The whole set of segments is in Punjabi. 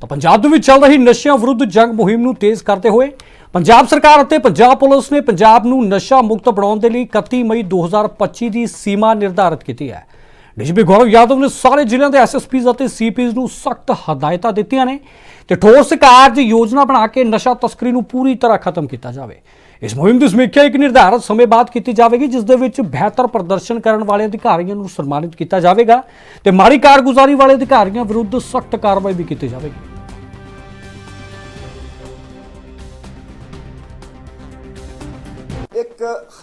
ਤਾਂ ਪੰਜਾਬ ਦੇ ਵਿੱਚ ਚੱਲ ਰਹੀ ਨਸ਼ਿਆਂ ਵਿਰੁੱਧ ਜੰਗ ਮੁਹਿੰਮ ਨੂੰ ਤੇਜ਼ ਕਰਦੇ ਹੋਏ ਪੰਜਾਬ ਸਰਕਾਰ ਅਤੇ ਪੰਜਾਬ ਪੁਲਿਸ ਨੇ ਪੰਜਾਬ ਨੂੰ ਨਸ਼ਾ ਮੁਕਤ ਬਣਾਉਣ ਦੇ ਲਈ 31 ਮਈ 2025 ਦੀ ਸੀਮਾ ਨਿਰਧਾਰਿਤ ਕੀਤੀ ਹੈ। ਡੀਜੀਪੀ ਗੌਰਵ ਯਾਦਵ ਨੇ ਸਾਰੇ ਜ਼ਿਲ੍ਹਿਆਂ ਦੇ ਐਸਐਸਪੀਜ਼ ਅਤੇ ਸੀਪੀਜ਼ ਨੂੰ ਸਖਤ ਹਦਾਇਤਾਂ ਦਿੱਤੀਆਂ ਨੇ ਤੇ ਠੋਸ ਕਾਰਜ ਯੋਜਨਾ ਬਣਾ ਕੇ ਨਸ਼ਾ ਤਸਕਰੀ ਨੂੰ ਪੂਰੀ ਤਰ੍ਹਾਂ ਖਤਮ ਕੀਤਾ ਜਾਵੇ। ਇਸ ਮੁਹਿੰਮ ਦੀ ਸਮੀਖਿਆ ਇੱਕ ਨਿਰਧਾਰਤ ਸਮੇਂ ਬਾਅਦ ਕੀਤੀ ਜਾਵੇਗੀ, ਜਿਸ ਦੇ ਵਿੱਚ ਬਿਹਤਰ ਪ੍ਰਦਰਸ਼ਨ ਕਰਨ ਵਾਲੇ ਅਧਿਕਾਰੀਆਂ ਨੂੰ ਸਨਮਾਨਿਤ ਕੀਤਾ ਜਾਵੇਗਾ ਤੇ ਮਾੜੀ ਕਾਰਗੁਜ਼ਾਰੀ ਵਾਲੇ ਅਧਿਕਾਰੀਆਂ ਵਿਰੁੱਧ ਸਖਤ ਕਾਰਵਾਈ ਵੀ ਕੀਤੀ ਜਾਵੇਗੀ।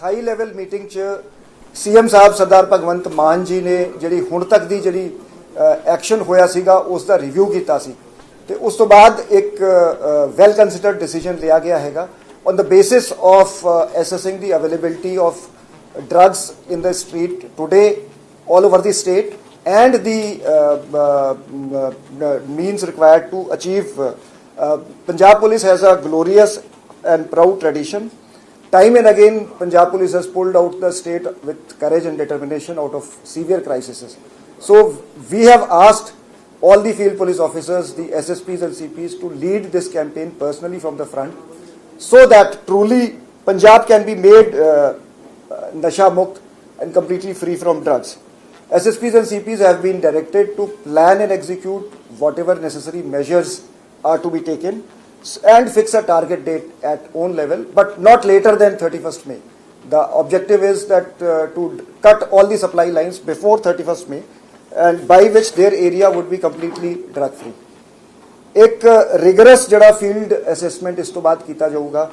ਹਾਈ ਲੈਵਲ ਮੀਟਿੰਗ 'ਚ ਸੀਐਮ ਸਾਹਿਬ ਸਰਦਾਰ ਭਗਵੰਤ ਮਾਨ ਜੀ ਨੇ ਜਿਹੜੀ ਹੁਣ ਤੱਕ ਦੀ ਜਿਹੜੀ ਐਕਸ਼ਨ ਹੋਇਆ ਸੀਗਾ ਉਸ ਦਾ ਰਿਵਿਊ ਕੀਤਾ ਸੀ ਤੇ ਉਸ ਤੋਂ ਬਾਅਦ ਇੱਕ ਵੈਲ ਕੰਸੀਡਰਡ ਡਿਸੀਜਨ ਲਿਆ ਗਿਆ ਹੈਗਾ on the basis of assessing the availability of drugs in the street today all over the state and the uh, uh, uh, means required to achieve uh, uh, Punjab police has a glorious and proud tradition time and again Punjab police has pulled out the state with courage and determination out of severe crises so we have asked all the field police officers the SSPs and CPs to lead this campaign personally from the front so that truly Punjab can be made uh, uh, nasha mukt and completely free from drugs. SSPs and CPs have been directed to plan and execute whatever necessary measures are to be taken and fix a target date at own level, but not later than 31st May. The objective is that uh, to d- cut all the supply lines before 31st May, and by which their area would be completely drug free. ਇੱਕ ਰਿਗਰਸ ਜਿਹੜਾ ਫੀਲਡ ਅਸੈਸਮੈਂਟ ਇਸ ਤੋਂ ਬਾਅਦ ਕੀਤਾ ਜਾਊਗਾ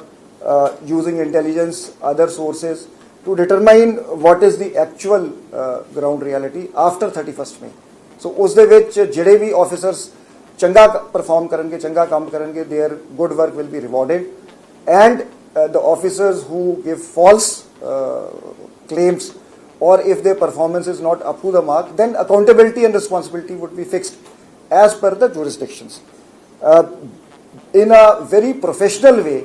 using intelligence other sources to determine what is the actual ground reality after 31st May so ਉਸ ਦੇ ਵਿੱਚ ਜਿਹੜੇ ਵੀ ਆਫੀਸਰਸ ਚੰਗਾ ਪਰਫਾਰਮ ਕਰਨਗੇ ਚੰਗਾ ਕੰਮ ਕਰਨਗੇ there good work will be rewarded and the officers who give false uh, claims or if their performance is not up to the mark then accountability and responsibility would be fixed as per the jurisdictions uh, in a very professional way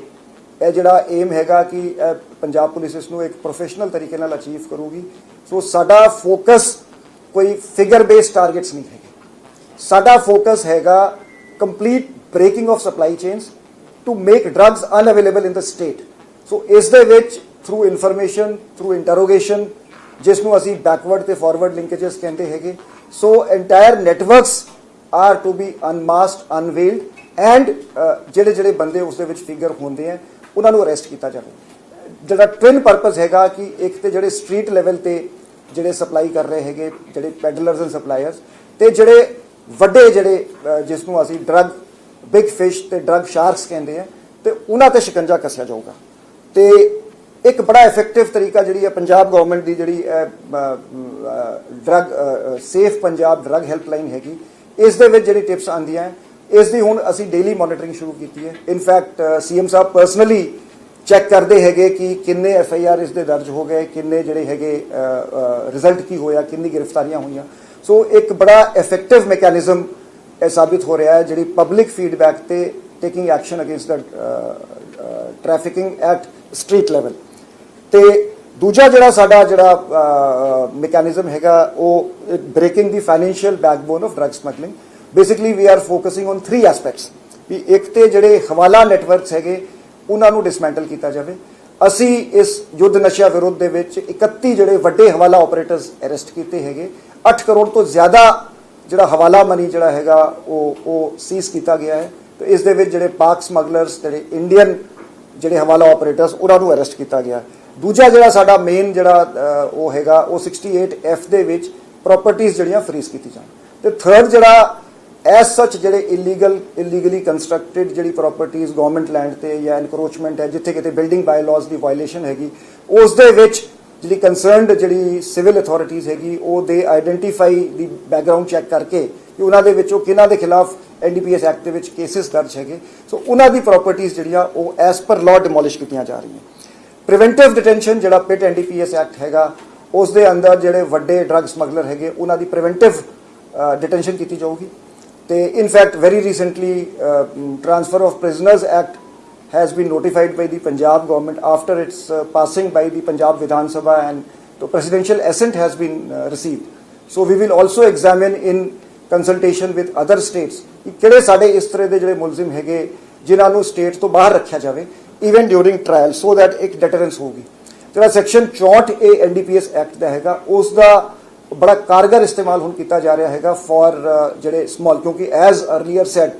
ਇਹ ਜਿਹੜਾ ਏਮ ਹੈਗਾ ਕਿ ਇਹ ਪੰਜਾਬ ਪੁਲਿਸ ਇਸ ਨੂੰ ਇੱਕ ਪ੍ਰੋਫੈਸ਼ਨਲ ਤਰੀਕੇ ਨਾਲ ਅਚੀਵ ਕਰੂਗੀ ਸੋ ਸਾਡਾ ਫੋਕਸ ਕੋਈ ਫਿਗਰ ਬੇਸਡ ਟਾਰਗੇਟਸ ਨਹੀਂ ਹੈਗੇ ਸਾਡਾ ਫੋਕਸ ਹੈਗਾ complete breaking of supply chains to make drugs unavailable in the state. So ਇਸ ਦੇ ਵਿੱਚ ਥਰੂ ਇਨਫੋਰਮੇਸ਼ਨ ਥਰੂ ਇੰਟਰੋਗੇਸ਼ਨ ਜਿਸ ਨੂੰ ਅਸੀਂ ਬੈਕਵਰਡ ਤੇ ਫਾਰਵਰਡ ਲਿੰਕੇजेस ਕਹਿੰਦੇ ਹੈਗੇ, so entire networks are to be unmasked unveiled and ਜਿਹੜੇ ਜਿਹੜੇ ਬੰਦੇ ਉਸ ਦੇ ਵਿੱਚ ਫਿਗਰ ਹੁੰਦੇ ਆ, ਉਹਨਾਂ ਨੂੰ ਅਰੈਸਟ ਕੀਤਾ ਜਾਵੇ। ਜਿਹੜਾ ਟਵਿਨ ਪਰਪਸ ਹੈਗਾ ਕਿ ਇੱਕ ਤੇ ਜਿਹੜੇ ਸਟਰੀਟ ਲੈਵਲ ਤੇ ਜਿਹੜੇ ਸਪਲਾਈ ਕਰ ਰਹੇ ਹੈਗੇ, ਜਿਹੜੇ ਪੈਡਲਰਸ ਐਂਡ ਸਪਲਾਇਰਸ ਤੇ ਜਿਹੜੇ ਵੱਡੇ ਜਿਹੜੇ ਜਿਸ ਨੂੰ ਅਸੀਂ ਡਰੱਗ ਬਿਗ ਫਿਸ਼ ਤੇ ਡਰੱਗ ਸ਼ਾਰਕਸ ਕਹਿੰਦੇ ਆ, ਤੇ ਉਹਨਾਂ ਤੇ ਸ਼ਿਕੰਜਾ ਕੱਸਿਆ ਜਾਊਗਾ। ਤੇ ਇੱਕ ਬੜਾ ਇਫੈਕਟਿਵ ਤਰੀਕਾ ਜਿਹੜੀ ਹੈ ਪੰਜਾਬ ਗਵਰਨਮੈਂਟ ਦੀ ਜਿਹੜੀ drug safe Punjab drug helpline ਹੈਗੀ, ਇਸ ਦੇ ਵਿੱਚ ਜਿਹੜੀ ਟਿਪਸ ਆਂਦੀਆਂ ਇਸ ਦੀ ਹੁਣ ਅਸੀਂ ਡੇਲੀ ਮੋਨੀਟਰਿੰਗ ਸ਼ੁਰੂ ਕੀਤੀ ਹੈ। In fact CM Sahib personally check ਕਰਦੇ ਹੈਗੇ ਕਿ ਕਿੰਨੇ ਐਫ ਆਈ ਆਰ ਇਸ ਦੇ ਦਰਜ ਹੋ ਗਏ, ਕਿੰਨੇ ਜਿਹੜੇ ਹੈਗੇ ਰਿਜ਼ਲਟ ਕੀ ਹੋਇਆ, ਕਿੰਨੀ ਗ੍ਰਿਫਤਾਰੀਆਂ ਹੋਈਆਂ। ਸੋ ਇੱਕ ਬੜਾ ਇਫੈਕਟਿਵ ਮੈਕੈਨਿਜ਼ਮ ਇਹ ਸਾਬਿਤ ਹੋ ਰਿਹਾ ਹੈ, ਜਿਹੜੀ ਪਬਲਿਕ ਫੀਡਬੈਕ ਤੇ taking action against the trafficking at street level ਤੇ ਦੂਜਾ ਜਿਹੜਾ ਸਾਡਾ ਜਿਹੜਾ ਮੈਕੈਨਿਜ਼ਮ ਹੈਗਾ, ਉਹ breaking the financial backbone of drug smuggling basically we are focusing on three aspects we ਇੱਕ ਤੇ ਜਿਹੜੇ ਹਵਾਲਾ ਨੈਟਵਰਕਸ ਹੈਗੇ, ਉਹਨਾਂ ਨੂੰ ਡਿਸਮੈਂਟਲ ਕੀਤਾ ਜਾਵੇ। ਅਸੀਂ ਇਸ ਯੁੱਧ ਨਸ਼ਾ ਵਿਰੁੱਧ ਦੇ ਵਿੱਚ 31 ਜਿਹੜੇ ਵੱਡੇ ਹਵਾਲਾ ਆਪਰੇਟਰਸ ਅਰੈਸਟ ਕੀਤੇ ਹੈਗੇ 8 ਕਰੋੜ ਤੋਂ ਜ਼ਿਆਦਾ ਜਿਹੜਾ ਹਵਾਲਾ ਮਨੀ ਜਿਹੜਾ ਹੈਗਾ, ਉਹ ਉਹ ਸੀਜ਼ ਕੀਤਾ ਗਿਆ ਹੈ। ਤੇ ਇਸ ਦੇ ਵਿੱਚ ਜਿਹੜੇ ਪਾਕ ਸਮਗਲਰਸ ਜਿਹੜੇ ਇੰਡੀਅਨ ਜਿਹੜੇ ਹਵਾਲਾ ਆਪਰੇਟਰਸ ਉਹਨਾਂ ਨੂੰ ਅਰੈਸਟ ਕੀਤਾ ਗਿਆ। ਦੂਜਾ ਜਿਹੜਾ ਸਾਡਾ ਮੇਨ ਜਿਹੜਾ ਉਹ ਹੈਗਾ, ਉਹ 68 ਐਫ ਦੇ ਵਿੱਚ ਪ੍ਰਾਪਰਟੀਆਂ ਜਿਹੜੀਆਂ ਫਰੀਜ਼ ਕੀਤੀ ਜਾਣ। ਤੇ ਥਰਡ ਜਿਹੜਾ ਐਸ ਸੱਚ ਜਿਹੜੇ ਇਲੀਗਲ ਇਲੀਗਲੀ ਕੰਸਟਰਕਟਡ ਜਿਹੜੀ ਪ੍ਰਾਪਰਟੀਆਂ ਗਵਰਨਮੈਂਟ ਲੈਂਡ ਤੇ ਜਾਂ ਇਨਕਰੋਚਮੈਂਟ ਹੈ, ਜਿੱਥੇ ਕਿਤੇ ਬਿਲਡਿੰਗ ਬਾਇਲਾਜ਼ ਦੀ ਵਾਇਲੇਸ਼ਨ ਹੈਗੀ ਉਸ ਦੇ ਵਿੱਚ ਜਿਹੜੀ ਕੰਸਰਨਡ ਜਿਹੜੀ ਸਿਵਲ ਅਥਾਰਟੀਆਂ ਹੈਗੀ, ਉਹ ਦੇ ਆਇਡੈਂਟੀਫਾਈ ਦੀ ਬੈਕਗ੍ਰਾਉਂਡ ਚੈੱਕ ਕਰਕੇ ਕਿ ਉਹਨਾਂ ਦੇ ਵਿੱਚੋਂ ਕਿਹਨਾਂ ਦੇ ਖਿਲਾਫ ਐਨਡੀਪੀਐਸ ਐਕਟ ਦੇ ਵਿੱਚ ਕੇਸਿਸ ਦਰਜ ਹੈਗੇ। ਸੋ ਉਹਨਾਂ ਦੀ ਪ੍ਰਾਪਰਟੀਆਂ ਜਿਹੜੀਆਂ, ਉਹ ਐਸ ਪਰ ਲਾਅ ਡਿਮੋਲਿਸ਼ ਕੀਤੀਆਂ ਜਾ ਰਹੀਆਂ। ਪ੍ਰੀਵੈਂਟਿਵ ਡਿਟੈਂਸ਼ਨ ਜਿਹੜਾ ਪਿਟ ਐਨਡੀਪੀਐਸ ਐਕਟ ਹੈਗਾ ਉਸ ਦੇ ਅੰਦਰ ਜਿਹੜੇ ਵੱਡੇ ਡਰੱਗ ਸਮਗਲਰ ਹੈਗੇ, ਉਹਨਾਂ ਦੀ ਪ੍ਰੀਵੈਂਟਿਵ ਡਿਟੈਂਸ਼ਨ ਕੀਤੀ ਜਾਊਗੀ। ਤੇ in fact very recently transfer of prisoners act has been notified by the Punjab government after its uh, passing by the Punjab Vidhan Sabha and the presidential assent has been uh, received. So we will also examine in consultation with other states ਕਿ ਕਿਹੜੇ ਸਾਡੇ ਇਸ ਤਰ੍ਹਾਂ ਦੇ ਜਿਹੜੇ ਮੁਲਜ਼ਮ ਹੈਗੇ ਜਿਨ੍ਹਾਂ ਨੂੰ ਸਟੇਟ ਤੋਂ ਬਾਹਰ ਰੱਖਿਆ ਜਾਵੇ even during trial so that ਇੱਕ ਡੈਟਰੈਂਸ ਹੋਊਗੀ ਜਿਹੜਾ ਸੈਕਸ਼ਨ 64 ਏ ਐਨਡੀਪੀਐਸ ਐਕਟ ਦਾ ਹੈਗਾ ਉਸ ਦਾ ਬੜਾ ਕਾਰਗਰ ਇਸਤੇਮਾਲ ਹੁਣ ਕੀਤਾ ਜਾ ਰਿਹਾ ਹੈਗਾ ਫॉर ਜਿਹੜੇ ਸਮਾਲ ਕਿਉਂਕਿ ਐਜ਼ ਅਰਲੀਅਰ ਸੈਡ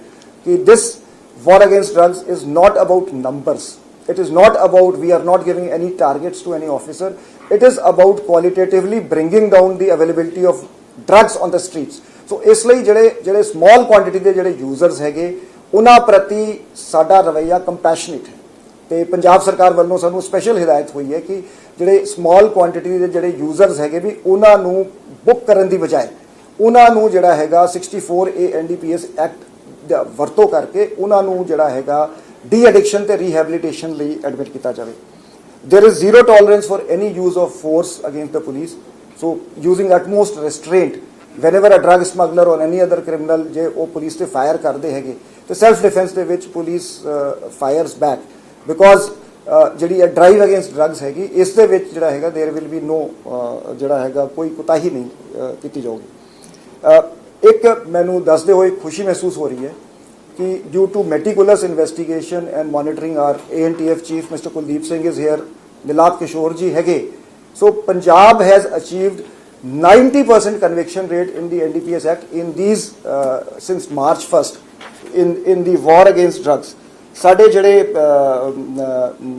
ਕਿ ਦਿਸ war against drugs is not about numbers it is not about we are not giving any targets to any officer it is about qualitatively bringing down the availability of drugs on the streets ਸੋ ਇਸ ਲਈ ਜਿਹੜੇ ਜਿਹੜੇ ਸਮਾਲ ਕੁਆਂਟੀਟੀ ਦੇ ਜਿਹੜੇ ਯੂਜ਼ਰਸ ਹੈਗੇ ਉਹਨਾਂ ਪ੍ਰਤੀ ਸਾਡਾ ਰਵੱਈਆ ਕੰਪੈਸ਼ਨੇਟ ਹੈ ਤੇ ਪੰਜਾਬ ਸਰਕਾਰ ਵੱਲੋਂ ਸਾਨੂੰ ਸਪੈਸ਼ਲ ਹਦਾਇਤ ਹੋਈ ਹੈ ਕਿ ਜਿਹੜੇ ਸਮਾਲ ਕੁਆਂਟੀਟੀ ਦੇ ਜਿਹੜੇ ਯੂਜ਼ਰਸ ਹੈਗੇ ਵੀ ਉਹਨਾਂ ਨੂੰ ਬੁੱਕ ਕਰਨ ਦੀ ਬਜਾਏ ਉਹਨਾਂ ਨੂੰ ਜਿਹੜਾ ਹੈਗਾ 64 ਏ ਐਨਡੀਪੀਐਸ ਐਕਟ ਦਾ ਵਰਤੋਂ ਕਰਕੇ ਉਹਨਾਂ ਨੂੰ ਜਿਹੜਾ ਹੈਗਾ ਡੀ ਐਡਿਕਸ਼ਨ ਤੇ ਰੀਹੈਬਿਲਿਟੇਸ਼ਨ ਲਈ ਐਡਮਿਟ ਕੀਤਾ ਜਾਵੇ there is zero tolerance for any use of force against the police so using utmost restraint whenever a drug smuggler or any other criminal ਜੇ ਉਹ ਪੁਲਿਸ ਤੇ ਫਾਇਰ ਕਰਦੇ ਹੈਗੇ ਤੇ ਸੈਲਫ ਡਿਫੈਂਸ ਦੇ ਵਿੱਚ ਪੁਲਿਸ ਫਾਇਰਸ ਬੈਕ ਬਿਕੋਜ਼ ਜਿਹੜੀ ਇਹ ਡਰਾਈਵ ਅਗੇਂਸਟ ਡਰੱਗਸ ਹੈਗੀ ਇਸ ਦੇ ਵਿੱਚ ਜਿਹੜਾ ਹੈਗਾ देयर ਵਿਲ ਬੀ ਨੋ ਜਿਹੜਾ ਹੈਗਾ ਕੋਈ ਕੁਤਾਹੀ ਨਹੀਂ ਅਹ, ਕੀਤੀ ਜਾਊਗੀ ਅਹ, ਇੱਕ ਮੈਨੂੰ ਦੱਸਦੇ ਹੋਏ ਖੁਸ਼ੀ ਮਹਿਸੂਸ ਹੋ ਰਹੀ ਹੈ ਕਿ due to meticulous investigation and monitoring our ANTF chief Mr. Kuldeep Singh is here Nilab Kishore ji ਹੈਗੇ so Punjab has achieved 90% conviction rate in the NDPS Act in these uh, since March 1st in in the war against drugs ਸਾਡੇ ਜਿਹੜੇ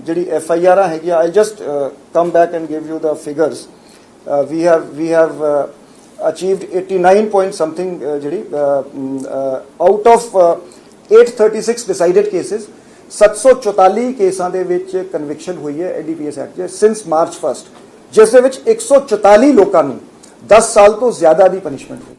ਜਿਹੜੀ ਐਫ ਆਈ ਆਰ ਹੈਗੀਆਂ I just come back and give you the figures we have we have achieved 89 point something ਜਿਹੜੀ ਆਊਟ ਆਫ 836 ਡਿਸਾਈਡਡ ਕੇसेस 744 ਕੇਸਾਂ ਦੇ ਵਿੱਚ ਕਨਵਿਕਸ਼ਨ ਹੋਈ ਹੈ ਐਡੀਪੀਐਸ ਐਕਟ ਦੇ ਸਿੰਸ ਮਾਰਚ 1st ਜਿਸ ਦੇ ਵਿੱਚ 144 ਲੋਕਾਂ ਨੂੰ 10 ਸਾਲ ਤੋਂ ਜ਼ਿਆਦਾ ਦੀ ਪਨਿਸ਼ਮੈਂਟ ਹੋਈ।